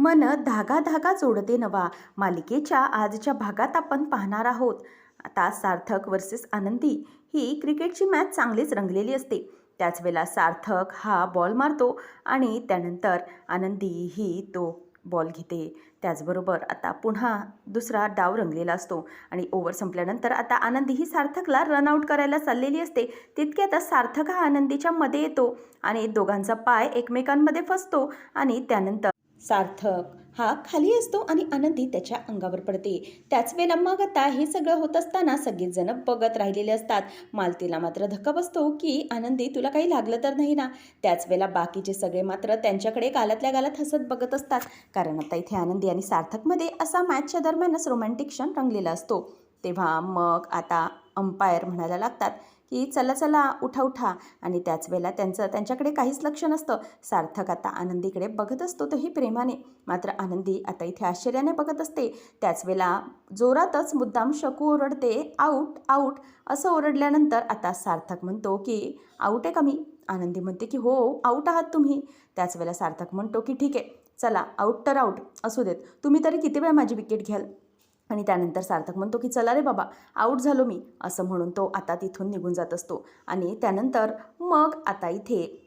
मन धागा धागा जोडते नवा. मालिकेच्या आजच्या भागात आपण पाहणार आहोत. आता सार्थक वर्सेस आनंदी ही क्रिकेटची मॅच चांगलीच रंगलेली असते. त्याच वेळेला सार्थक हा बॉल मारतो आणि त्यानंतर आनंदी ही तो बॉल घेते. त्याचबरोबर आता पुन्हा दुसरा डाव रंगलेला असतो आणि ओव्हर संपल्यानंतर आता आनंदी ही सार्थकला रनआउट करायला चाललेली असते. तितक्यात सार्थक हा आनंदीच्या मध्ये येतो आणि दोघांचा पाय एकमेकांमध्ये फसतो आणि त्यानंतर सार्थक. हा खाली असतो आणि आनंदी त्याच्या अंगावर पडते. त्याच वेळेला मग आता हे सगळं होत असताना सगळेजण बघत राहिलेले असतात. मालतीला मात्र धक्का बसतो की आनंदी तुला काही लागलं तर नाही ना? त्याच वेळेला बाकीचे सगळे मात्र त्यांच्याकडे गालातल्या गालात हसत बघत असतात. कारण आता इथे आनंदी आणि सार्थकमध्ये असा मॅचच्या दरम्यानच रोमॅन्टिक क्षण रंगलेला असतो. तेव्हा मग आता अंपायर म्हणायला लागतात की चला चला उठा उठा. आणि त्याच वेळेला त्यांचं त्यांच्याकडे काहीच लक्ष नसतं. सार्थक आता आनंदीकडे बघत असतो तोही प्रेमाने. मात्र आनंदी आता इथे आश्चर्याने बघत असते. त्याच वेळेला जोरातच मुद्दाम शकू ओरडते आऊट आऊट असं ओरडल्यानंतर आता सार्थक म्हणतो की आऊट आहे का मी? आनंदी म्हणते की हो आऊट आहात तुम्ही. त्याच वेळेला सार्थक म्हणतो की ठीक आहे चला आऊट तर आऊट असू देत. तुम्ही तरी किती वेळ माझी विकेट घ्याल? आणि त्यानंतर सार्थक म्हणतो की चला रे बाबा आऊट झालो मी असं म्हणून तो आता तिथून निघून जात असतो. आणि त्यानंतर मग आता इथे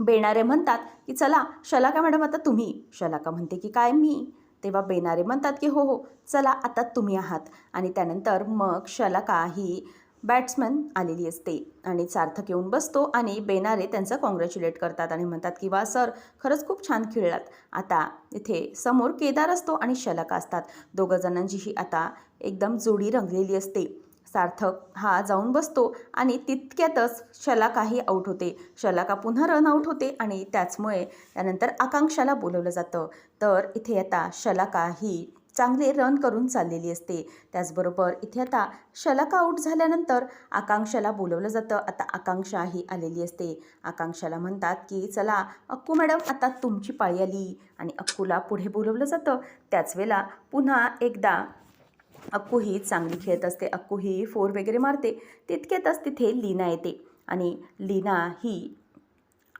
बेणारे म्हणतात की चला शलाका मॅडम आता तुम्ही. शलाका म्हणते की काय मी? तेव्हा बेणारे म्हणतात की हो हो चला आता तुम्ही आहात. आणि त्यानंतर मग शलाका ही बॅट्समॅन आलेली असते. आणि सार्थक येऊन बसतो आणि बेनारे त्यांचं कॉंग्रॅच्युलेट करतात आणि म्हणतात की वा सर खरंच खूप छान खेळलात. आता इथे समोर केदार असतो आणि शलाका असतात. दोघंजणांची ही आता एकदम जोडी रंगलेली असते. सार्थक हा जाऊन बसतो आणि तितक्यातच शलाकाही आऊट होते. शलाका पुन्हा रन आऊट होते आणि त्याचमुळे त्यानंतर आकांक्षाला बोलवलं जातं. तर इथे आता शलाका ही चांगले रन करून चाललेली असते. त्याचबरोबर इथे आता शलाका आऊट झाल्यानंतर आकांक्षाला बोलवलं जातं. आता आकांक्षा ही आलेली असते. आकांक्षाला म्हणतात की चला अक्कू मॅडम आता तुमची पाळी आली. आणि अक्कूला पुढे बोलवलं जातं. त्याच वेळेला पुन्हा एकदा अक्कू ही चांगली खेळत असते. अक्कू ही फोर वगैरे मारते. तितक्यातच तिथे लीना येते. आणि लीना ही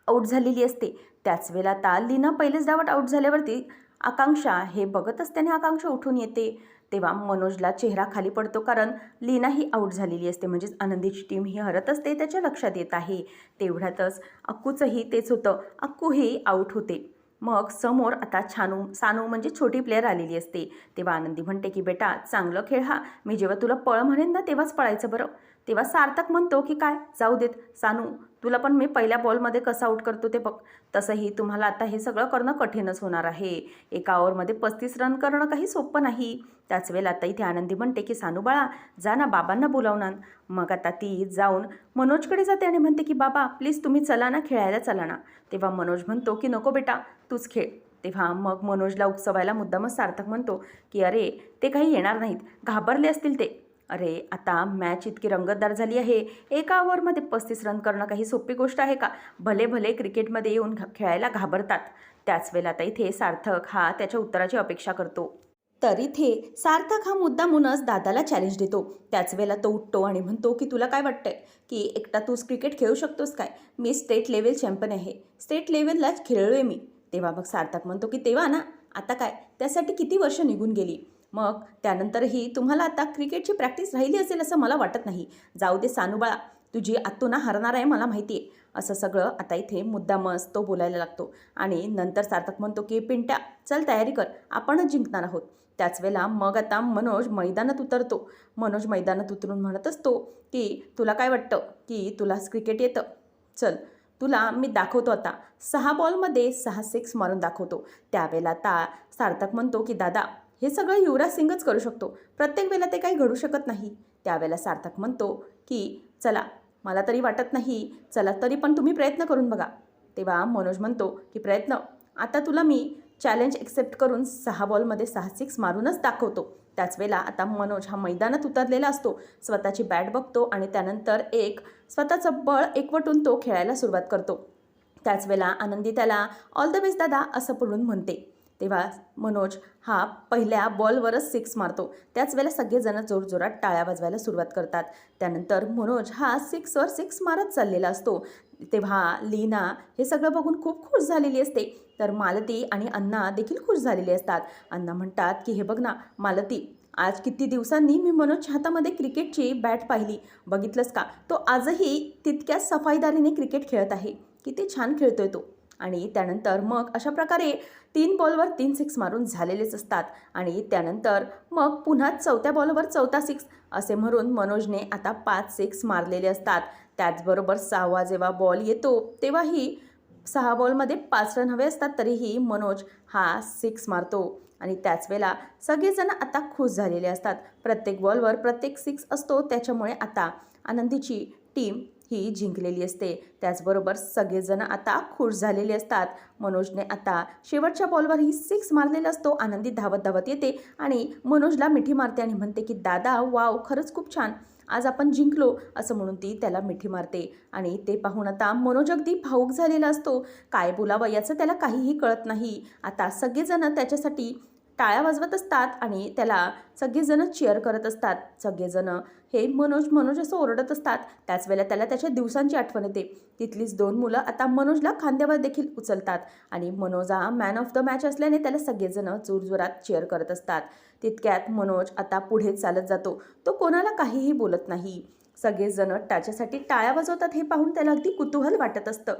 आऊट झालेली असते. त्याच वेळेला आता लीना पहिलेच डावात आऊट झाल्यावरती आकांक्षा हे बघत असताना आकांक्षा उठून येते. तेव्हा मनोजला चेहरा खाली पडतो कारण लीना ही आऊट झालेली असते. म्हणजेच आनंदीची टीम ही हरत असते त्याच्या लक्षात येत आहे. तेवढ्यातच अक्कूचंही तेच होतं. अक्कूही आऊट होते. मग समोर आता छानू सानू म्हणजे छोटी प्लेअर आलेली असते. तेव्हा आनंदी म्हणते की बेटा चांगलं खेळ हा. मी जेव्हा तुला पळ म्हणेन ना तेव्हाच पळायचं बरं. तेव्हा सार्थक म्हणतो की काय? जाऊ देत सानू तुला पण मी पहिल्या बॉलमध्ये कसं आऊट करतो ते बघ. तसंही तुम्हाला आता हे सगळं करणं कठीणच होणार आहे. एका ओव्हरमध्ये पस्तीस रन करणं काही सोपं नाही. त्याच वेळेला आता इथे आनंदी म्हणते की सानू बाळा जा ना बाबांना बोलावणार. मग आता ती जाऊन मनोजकडे जाते आणि म्हणते की बाबा प्लीज तुम्ही चला ना खेळायला चला ना. तेव्हा मनोज म्हणतो की नको बेटा तूच खेळ. तेव्हा मग मनोजला उकसवायला मुद्दामच सार्थक म्हणतो की अरे ते काही येणार नाहीत. घाबरले असतील ते. अरे आता मॅच इतकी रंगतदार झाली आहे. एका ओव्हरमध्ये पस्तीस रन करणं काही सोपी गोष्ट आहे का? भले भले क्रिकेटमध्ये येऊन खेळायला घाबरतात. त्याच वेळेला आता इथे सार्थक हा त्याच्या उत्तराची अपेक्षा करतो. तर इथे सार्थक हा मुद्दामूनच दादाला चॅलेंज देतो. त्याच वेळेला तो उठतो आणि म्हणतो की तुला काय वाटतंय? की एकटा तूच क्रिकेट खेळू शकतोस काय? मी स्टेट लेवल चॅम्पियन आहे. स्टेट लेवललाच खेळलो आहे मी. तेव्हा मग सार्थक म्हणतो की तेव्हा ना आता काय? त्यासाठी किती वर्ष निघून गेली? मग त्यानंतरही तुम्हाला आता क्रिकेटची प्रॅक्टिस राहिली असेल असं मला वाटत नाही. जाऊ दे सानूबाळा तुझी आत्तुना हरणार आहे मला माहिती आहे. असं सगळं आता इथे मुद्दामच तो बोलायला लागतो. आणि नंतर सार्थक म्हणतो की पिंट्या चल तयारी कर आपणच जिंकणार आहोत. त्याच वेळेला मग आता मनोज मैदानात उतरतो. मनोज मैदानात उतरून म्हणत असतो की तुला काय वाटतं की तुला क्रिकेट येतं? चल तुला मी दाखवतो आता. सहा बॉलमध्ये सहा सिक्स मारून दाखवतो. त्यावेळेला आता सार्थक म्हणतो की दादा हे सगळं युवराज सिंगच करू शकतो. प्रत्येक वेळेला ते काही घडू शकत नाही. त्यावेळेला सार्थक म्हणतो की चला मला तरी वाटत नाही. चला तरी पण तुम्ही प्रयत्न करून बघा. तेव्हा मनोज म्हणतो की प्रयत्न. आता तुला मी चॅलेंज एक्सेप्ट करून सहा बॉलमध्ये सहा सिक्स मारूनच दाखवतो. त्याच वेळेला आता मनोज हा मैदानात उतरलेला असतो. स्वतःची बॅट बघतो आणि त्यानंतर एक स्वतःचं बळ एकवटून तो खेळायला सुरुवात करतो. त्याच वेळेला आनंदी त्याला ऑल द बेस्ट दादा असं पडून म्हणते. तेव्हा मनोज हा पहिल्या बॉलवरच सिक्स मारतो. त्याच वेळेला सगळेजण जोरजोरात टाळ्या वाजवायला सुरुवात करतात. त्यानंतर मनोज हा सिक्सवर सिक्स मारत चाललेला असतो. तेव्हा लीना हे सगळं बघून खूप खुश झालेली असते. तर मालती आणि अण्णा देखील खुश झालेले असतात. अण्णा म्हणतात की हे बघ ना मालती आज किती दिवसांनी मी मनोजच्या हातामध्ये क्रिकेटची बॅट पाहिली. बघितलंस का? तो आजही तितक्याच सफाईदारीने क्रिकेट खेळत आहे. किती छान खेळतोय तो. आणि त्यानंतर मग अशा प्रकारे तीन बॉलवर तीन सिक्स मारून झालेलेच असतात. आणि त्यानंतर मग पुन्हा चौथ्या बॉलवर चौथा सिक्स असे म्हणून मनोजने आता पाच सिक्स मारलेले असतात. त्याचबरोबर सहावा जेव्हा बॉल येतो तेव्हाही सहा बॉलमध्ये पाच रन हवे असतात तरीही मनोज हा सिक्स मारतो. आणि त्याच वेळेला सगळेजण आता खुश झालेले असतात. प्रत्येक बॉलवर प्रत्येक सिक्स असतो त्याच्यामुळे आता आनंदीची टीम ही जिंकलेली असते. त्याचबरोबर सगळेजण आता खुश झालेले असतात. मनोजने आता शेवटच्या बॉलवर ही सिक्स मारलेला असतो. आनंदी धावत धावत येते आणि मनोजला मिठी मारते आणि म्हणते की दादा वाव खरंच खूप छान. आज आपण जिंकलो असं म्हणून ती त्याला मिठी मारते. आणि ते पाहून आता मनोज अगदी भाऊक झालेला असतो. काय बोलावं याचं त्याला काहीही कळत नाही. आता सगळेजण त्याच्यासाठी टाळ्या वाजवत असतात आणि त्याला सगळेजण चेअर करत असतात. सगळेजण हे मनोज मनोज असं ओरडत असतात. त्याच वेळेला त्याला त्याच्या दिवसांची आठवण येते. तिथलीच दोन मुलं आता मनोजला खांद्यावर देखील उचलतात आणि मनोज हा मॅन ऑफ द मॅच असल्याने त्याला सगळेजण जोरजोरात चेअर करत असतात. तितक्यात मनोज आता पुढे चालत जातो. तो कोणाला काहीही बोलत नाही. सगळेजण त्याच्यासाठी टाळ्या वाजवतात हे पाहून त्याला अगदी कुतूहल वाटत असतं.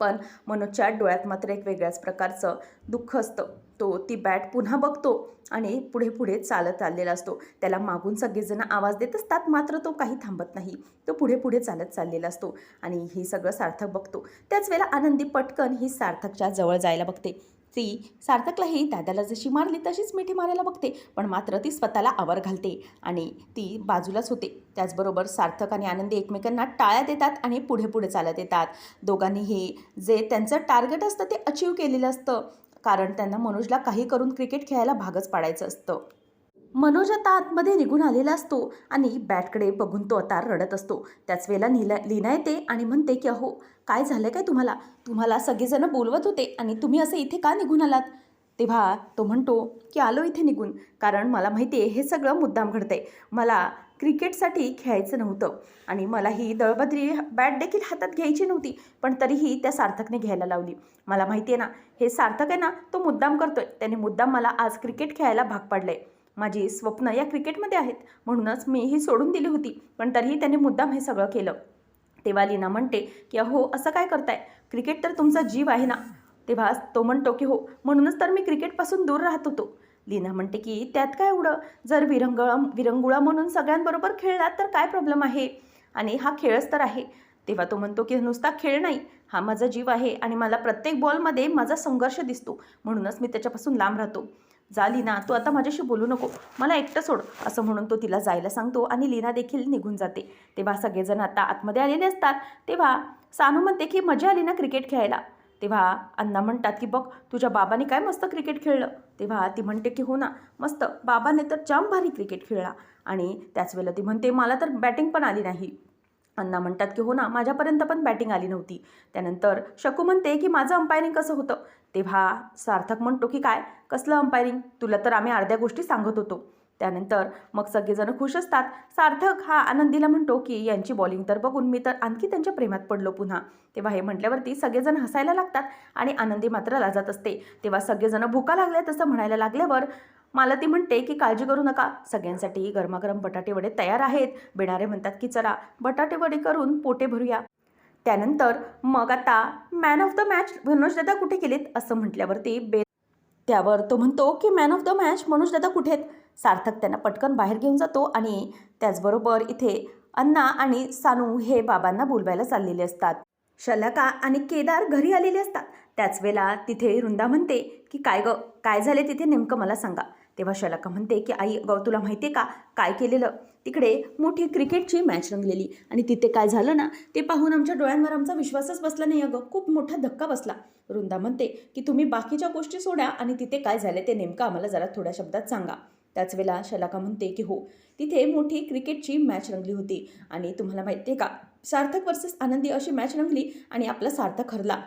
पण मनोजच्या डोळ्यात मात्र एक वेगळ्याच प्रकारचं दुःख असतं. तो ती बॅट पुन्हा बघतो आणि पुढे पुढे चालत चाललेला असतो. त्याला मागून सगळेजण आवाज देत असतात मात्र तो काही थांबत नाही. तो पुढे पुढे चालत चाललेला असतो आणि हे सगळं सार्थक बघतो. त्याच वेळेला आनंदी पटकन ही सार्थकच्या जवळ जायला बघते. ती सार्थकलाही दादाला जशी मारली तशीच मिठी मारायला बघते पण मात्र ती स्वतःला आवर घालते आणि ती बाजूलाच होते. त्याचबरोबर सार्थक आणि आनंदी एकमेकांना टाळ्या देतात आणि पुढे पुढे चालत येतात. दोघांनी हे जे त्यांचं टार्गेट असतं ते अचीव केलेलं असतं. कारण त्यांना मनोजला काही करून क्रिकेट खेळायला भागच पाडायचं असतं. मनोज आता आतमध्ये निघून आलेला असतो आणि बॅटकडे बघून तो आता रडत असतो. त्याच वेळेला नीला लीना येते आणि म्हणते की अहो काय झालं काय तुम्हाला? तुम्हाला सगळेजण बोलवत होते आणि तुम्ही असं इथे का निघून आलात? तेव्हा तो म्हणतो की आलो इथे निघून. कारण मला माहिती आहे हे सगळं मुद्दाम घडतंय. मला क्रिकेटसाठी खेळायचं नव्हतं. आणि मला ही दळबद्री बॅट देखील हातात घ्यायची नव्हती पण तरीही त्या सार्थकने घ्यायला लावली. मला माहिती आहे ना हे सार्थक आहे ना तो मुद्दाम करतोय. त्याने मुद्दाम मला आज क्रिकेट खेळायला भाग पाडलंय. माझी स्वप्न या क्रिकेटमध्ये आहेत. म्हणूनच मी ही सोडून दिली होती पण तरीही त्याने मुद्दाम हे सगळं केलं. तेव्हा लीना म्हणते की अहो असं काय करताय? क्रिकेट तर तुमचा जीव आहे ना. तेव्हा तो म्हणतो की हो म्हणूनच तर मी क्रिकेटपासून दूर राहत होतो. लीना म्हणते की त्यात काय एवढं? जर विरंगुळा विरंगुळा म्हणून सगळ्यांबरोबर खेळलात तर काय प्रॉब्लेम आहे? आणि हा खेळच तर आहे. तेव्हा तो म्हणतो की नुसता खेळ नाही. हा माझा जीव आहे आणि मला प्रत्येक बॉलमध्ये माझा संघर्ष दिसतो. म्हणूनच मी त्याच्यापासून लांब राहतो. जा लीना तू आता माझ्याशी बोलू नको. मला एकटं सोड असं म्हणून तो तिला जायला सांगतो आणि लीना देखील निघून जाते. तेव्हा सगळेजण आता आतमध्ये आलेले असतात. तेव्हा सानू म्हणते की मजा आली ना क्रिकेट खेळायला? तेव्हा अण्णा म्हणतात की बघ तुझ्या बाबाने काय मस्त क्रिकेट खेळलं. तेव्हा ती म्हणते की हो ना मस्त बाबाने तर जाम भारी क्रिकेट खेळला. आणि त्याच वेळेला ती म्हणते मला तर बॅटिंग पण आली नाही. अण्णा म्हणतात की हो ना माझ्यापर्यंत पण बॅटिंग आली नव्हती. त्यानंतर शकू म्हणते की माझं अंपायरिंग कसं होतं? तेव्हा सार्थक म्हणतो की काय? कसलं अंपायरिंग? तुला तर आम्ही अर्ध्या गोष्टी सांगत होतो. त्यानंतर मग सगळेजण खुश असतात. सार्थक हा आनंदीला म्हणतो की यांची बॉलिंग तर बघून मी तर आणखी त्यांच्या प्रेमात पडलो पुन्हा. तेव्हा हे म्हटल्यावरती सगळेजण हसायला लागतात आणि आनंदी मात्र लाजत असते. तेव्हा सगळेजण भुका लागल्या तसं म्हणायला लागल्यावर मला ती म्हणते की काळजी करू नका. सगळ्यांसाठी गरमागरम बटाटे वडे तयार आहेत. बिणारे म्हणतात की चला बटाटेवडे करून पोटे भरूया. त्यानंतर मग आता man of the match Manoj दादा कुठे गेलेत असं म्हटल्यावरती बे त्यावर तो म्हणतो की man of the match Manoj दादा कुठे आहेत? सार्थक त्यांना पटकन बाहेर घेऊन जातो आणि त्याचबरोबर इथे अण्णा आणि सानू हे बाबांना बोलवायला चाललेले असतात. शलाका आणि केदार घरी आलेले असतात. त्याच वेळेला तिथे वृंदा म्हणते की काय ग काय झाले तिथे नेमकं मला सांगा. तेव्हा शलाका म्हणते की आई गौ तुला माहिती आहे का? काय केलेलं? तिकडे मोठी क्रिकेटची मॅच रंगलेली आणि तिथे काय झालं ना ते पाहून आमच्या डोळ्यांवर आमचा विश्वासच बसला नाही अगं. खूप मोठा धक्का बसला. वृंदा म्हणते की तुम्ही बाकीच्या गोष्टी सोडा आणि तिथे काय झालं ते नेमकं आम्हाला जरा थोड्या शब्दात सांगा. त्याच वेळेला शलाका म्हणते की हो तिथे मोठी क्रिकेटची मॅच रंगली होती. आणि तुम्हाला माहिती आहे का सार्थक वर्सेस आनंदी अशी मॅच रंगली आणि आपला सार्थक हरला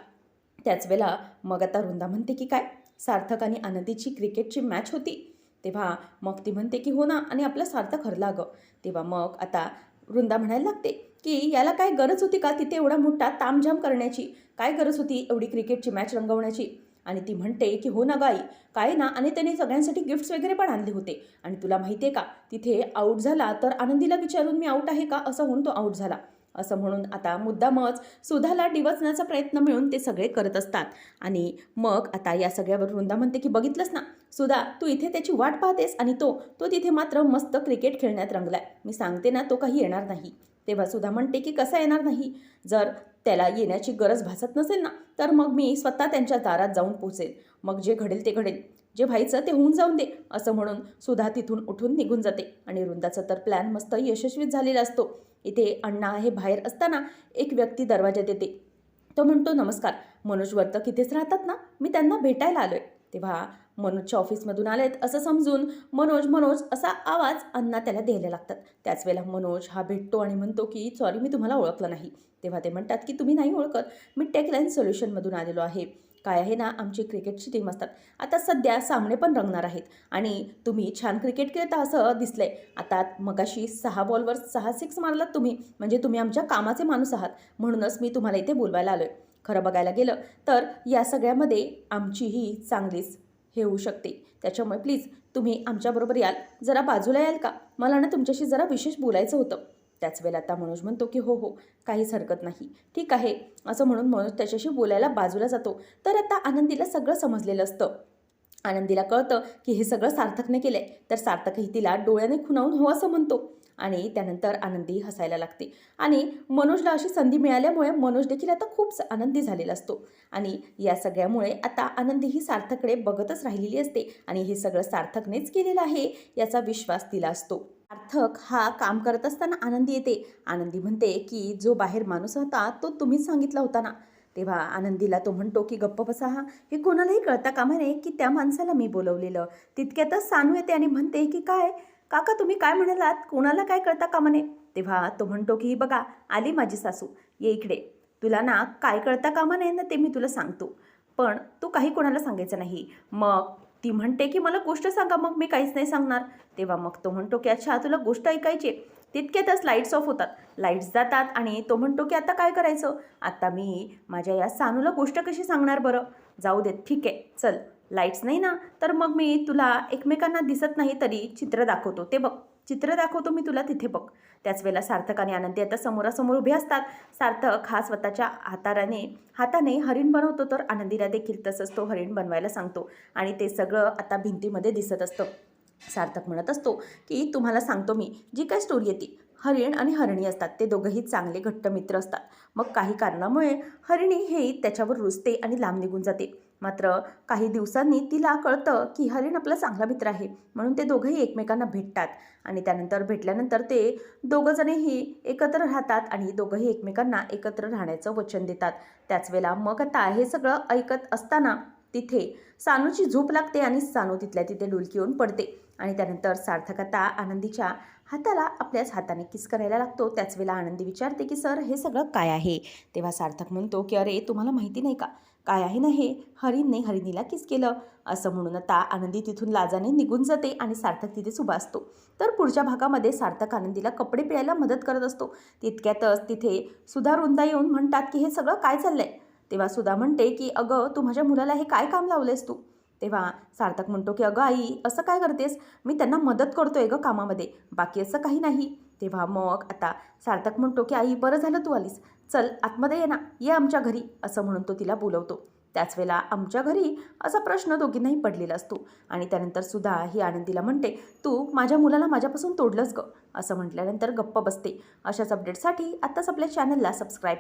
त्याच वेळेला मग आता वृंदा म्हणते की काय सार्थक आणि आनंदीची क्रिकेटची मॅच होती. तेव्हा मग ती म्हणते की हो ना आणि आपला सार्थक हरला गं. तेव्हा मग आता वृंदा म्हणायला लागते की याला काय गरज होती का तिथे एवढा मोठा तामझाम करण्याची? काय गरज होती एवढी क्रिकेटची मॅच रंगवण्याची? आणि ती म्हणते की हो ना गाई काय ना आणि त्याने सगळ्यांसाठी गिफ्ट्स वगैरे पण आणले होते. आणि तुला माहिती आहे का तिथे आऊट झाला तर आनंदीला विचारून मी आऊट आहे का असं होऊन तो आऊट झाला. असं म्हणून आता मुद्दामच सुधाला डिवचण्याचा प्रयत्न मिळून ते सगळे करत असतात. आणि मग आता या सगळ्यावर वृंदा म्हणते की बघितलंस ना सुधा तू इथे त्याची वाट पाहतेस आणि तो तो तिथे मात्र मस्त क्रिकेट खेळण्यात रंगलाय. मी सांगते ना तो काही येणार नाही. तेव्हा सुद्धा म्हणते की कसं येणार नाही? जर त्याला येण्याची गरज भासत नसेल ना तर मग मी स्वतः त्यांच्या दारात जाऊन पोचेल. मग जे घडेल ते घडेल. जे व्हायचं ते होऊन जाऊन दे. असं म्हणून सुधा तिथून उठून निघून जाते आणि वृंदाचा तर प्लॅन मस्त यशस्वीच झालेला असतो. इथे अण्णा हे बाहेर असताना एक व्यक्ती दरवाजात येते. तो म्हणतो नमस्कार. मनोज वर्तक इथेच राहतात ना? मी त्यांना भेटायला आलो आहे तेव्हा मनोजच्या ऑफिसमधून आलेत असं समजून मनोज मनोज असा आवाज अण्णा त्याला द्यायला लागतात. त्याच वेळेला मनोज हा भेटतो आणि म्हणतो की सॉरी मी तुम्हाला ओळखलं नाही. तेव्हा ते म्हणतात की तुम्ही नाही ओळखत. मी टेकलाईन सोल्युशनमधून आलेलो आहे. काय आहे ना आमची क्रिकेटची टीम असतात. आता सध्या सामने पण रंगणार आहेत. आणि तुम्ही छान क्रिकेट खेळता असं दिसलंय. आता मगाशी सहा बॉलवर सहा सिक्स मारलात तुम्ही. म्हणजे तुम्ही आमच्या कामाचे माणूस आहात. म्हणूनच मी तुम्हाला इथे बोलवायला आलोय. खरं बघायला गेलं तर या सगळ्यामध्ये आमचीही चांगलीच हे होऊ शकते. त्याच्यामुळे प्लीज तुम्ही आमच्याबरोबर याल. जरा बाजूला याल का? मला ना तुमच्याशी जरा विशेष बोलायचं होतं. त्याच वेळेला आता मनोज म्हणतो की हो हो काहीच हरकत नाही. ठीक आहे. असं म्हणून मनोज त्याच्याशी बोलायला बाजूला जातो. तर आता आनंदीला सगळं समजलेलं असतं. आनंदीला कळतं की हे सगळं सार्थकने केलं आहे तर सार्थकही तिला डोळ्याने खुणावून हो असं म्हणतो. आणि त्यानंतर आनंदी हसायला लागते. आणि मनोजला अशी संधी मिळाल्यामुळे मनोज देखील आता खूप आनंदी झालेला असतो. आणि या सगळ्यामुळे आता आनंदी ही सार्थककडे बघतच राहिलेली असते. आणि हे सगळं सार्थकनेच केलेलं आहे याचा विश्वास तिला असतो. सार्थक हा काम करत असताना आनंदी येते. आनंदी म्हणते की जो बाहेर माणूस होता तो तुम्हीच सांगितला होता ना. तेव्हा आनंदीला तो म्हणतो की गप्प बसा हा. हे कोणालाही कळता कामा नये की त्या माणसाला मी बोलवलेलं. तितक्यातच सानू येते आणि म्हणते की काय? काका तुम्ही काय म्हणालात? कोणाला काय कळता कामा नये? तेव्हा तो म्हणतो की बघा आली माझी सासू. ये इकडे. तुला ना काय कळता कामा नये ना ते मी तुला सांगतो. पण तू काही कोणाला सांगायचं नाही. मग ती म्हणते की मला गोष्ट सांगा मग मी काहीच नाही सांगणार. तेव्हा मग तो म्हणतो की अच्छा तुला गोष्ट ऐकायची तितक्यातच लाईट्स ऑफ होतात. लाईट्स जातात आणि तो म्हणतो की आता काय करायचं? आता मी माझ्या या सानूला गोष्ट कशी सांगणार बरं? जाऊ देत ठीक आहे चल. लाईट्स नाही ना तर मग मी तुला एकमेकांना दिसत नाही तरी चित्र दाखवतो. ते बघ. चित्र दाखवतो मी तुला तिथे बघ. त्याच वेळेला सार्थक आणि आनंदी आता समोरासमोर उभे असतात. सार्थक हा स्वतःच्या हाताराने हाताने हरिण बनवतो तर आनंदीला देखील तसंच तो हरिण बनवायला सांगतो. आणि ते सगळं आता भिंतीमध्ये दिसत असतं. सार्थक म्हणत असतो की तुम्हाला सांगतो मी जी काय स्टोरी येते हरिण आणि हरिणी असतात ते दोघंही चांगले घट्ट मित्र असतात. मग काही कारणामुळे हरिणी हे त्याच्यावर रुजते आणि लांब निघून जाते. मात्र काही दिवसांनी तिला कळतं की हरिण आपला चांगला मित्र आहे म्हणून ते दोघंही एकमेकांना भेटतात. आणि त्यानंतर भेटल्यानंतर ते दोघंजणेही एकत्र राहतात आणि दोघंही एकमेकांना एकत्र राहण्याचं वचन देतात. त्याच वेळेला मग आता हे सगळं ऐकत असताना तिथे सानूची झोप लागते आणि सानू तिथल्या तिथे डुलकी येऊन पडते. आणि त्यानंतर सार्थक आता आनंदीच्या हाताला आपल्याच हाताने किस करायला लागतो. त्याच वेळेला आनंदी विचारते की सर हे सगळं काय आहे? तेव्हा सार्थक म्हणतो की अरे तुम्हाला माहिती नाही का? काय आहे ना हे? हरिणने हरिणीला किस केलं? असं म्हणून आता आनंदी तिथून लाजाने निघून जाते आणि सार्थक तिथेच उभा असतो. तर पुढच्या भागामध्ये सार्थक आनंदीला कपडे पिळायला मदत करत असतो. तितक्यातच तिथे सुधा रुंदा येऊन म्हणतात की हे सगळं काय चाललं आहे तेव्हा सुधा म्हणते की अगं तू माझ्या मुलाला हे काय काम लावलेस तू? तेव्हा सार्थक म्हणतो की अगं आई असं काय करतेस? मी त्यांना मदत करतोय गं कामामध्ये. बाकी असं काही नाही. तेव्हा मग आता सार्थक म्हणतो की आई बरं झालं तू आलीस. चल आतमध्ये ये ना. ये आमच्या घरी. असं म्हणून तो तिला बोलवतो. त्याच वेळेला आमच्या घरी असा प्रश्न दोघींनाही पडलेला असतो. आणि त्यानंतर सुद्धा ही आनंदीला म्हणते तू माझ्या मुलाला माझ्यापासून तोडलंस गं. असं म्हटल्यानंतर गप्प बसते. अशाच अपडेटसाठी आत्ताच आपल्या चॅनलला सबस्क्राईब